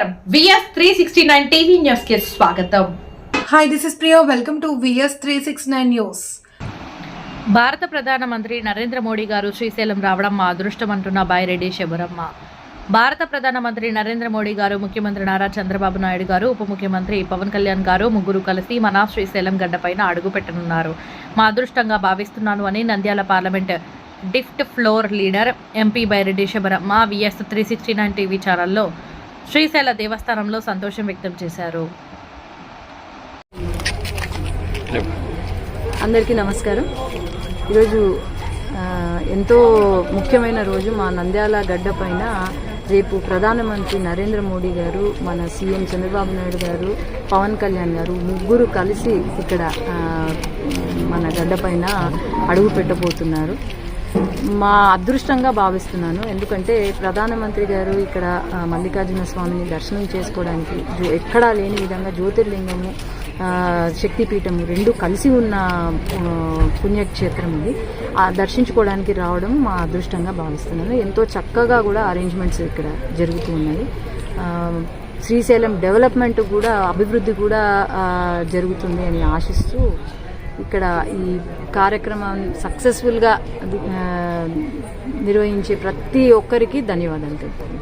నమస్కారం VS three sixty nine TV న్యూస్కి స్వాగతం Hi, this is Priya. Welcome to VS 369 News. భారత ప్రధానమంత్రి నరేంద్ర మోడీ గారు శ్రీశైలం రావడం మా అదృష్టం అంటున్న బాయిరెడ్డి శబరమ్మ భారత ప్రధానమంత్రి నరేంద్ర మోడీ గారు ముఖ్యమంత్రి నారా చంద్రబాబు నాయుడు గారు ఉప ముఖ్యమంత్రి పవన్ కళ్యాణ్ గారు ముగ్గురు కలిసి మన శ్రీశైలం గడ్డపైన అడుగు పెట్టనున్నారు మా అదృష్టంగా భావిస్తున్నాను అని Nandyal parliament drift floor leader MP Byreddy Sabaramma VS three sixty nine TV ఛానల్లో శ్రీశైల దేవస్థానంలో సంతోషం వ్యక్తం చేశారు. అందరికీ నమస్కారం. ఈరోజు ఎంతో ముఖ్యమైన రోజు మా నంద్యాల గడ్డ పైన రేపు ప్రధానమంత్రి నరేంద్ర మోడీ గారు మన సీఎం చంద్రబాబు నాయుడు గారు పవన్ కళ్యాణ్ గారు ముగ్గురు కలిసి ఇక్కడ మన గడ్డ పైన అడుగు పెట్టబోతున్నారు. మా అదృష్టంగా భావిస్తున్నాను. ఎందుకంటే ప్రధానమంత్రి గారు ఇక్కడ మల్లికార్జున స్వామిని దర్శనం చేసుకోవడానికి జో- ఎక్కడా లేని విధంగా జ్యోతిర్లింగము శక్తిపీఠము రెండు కలిసి ఉన్న పుణ్యక్షేత్రం ఇది ఆ దర్శించుకోవడానికి రావడం మా అదృష్టంగా భావిస్తున్నాను. ఎంతో చక్కగా కూడా అరేంజ్మెంట్స్ ఇక్కడ జరుగుతూ ఉన్నాయి. శ్రీశైలం డెవలప్మెంట్ కూడా అభివృద్ధి కూడా జరుగుతుంది అని ఆశిస్తూ ఇక్కడ ఈ కార్యక్రమం సక్సెస్ఫుల్గా నిర్వహించే ప్రతి ఒక్కరికి ధన్యవాదాలు తెలుపుతాను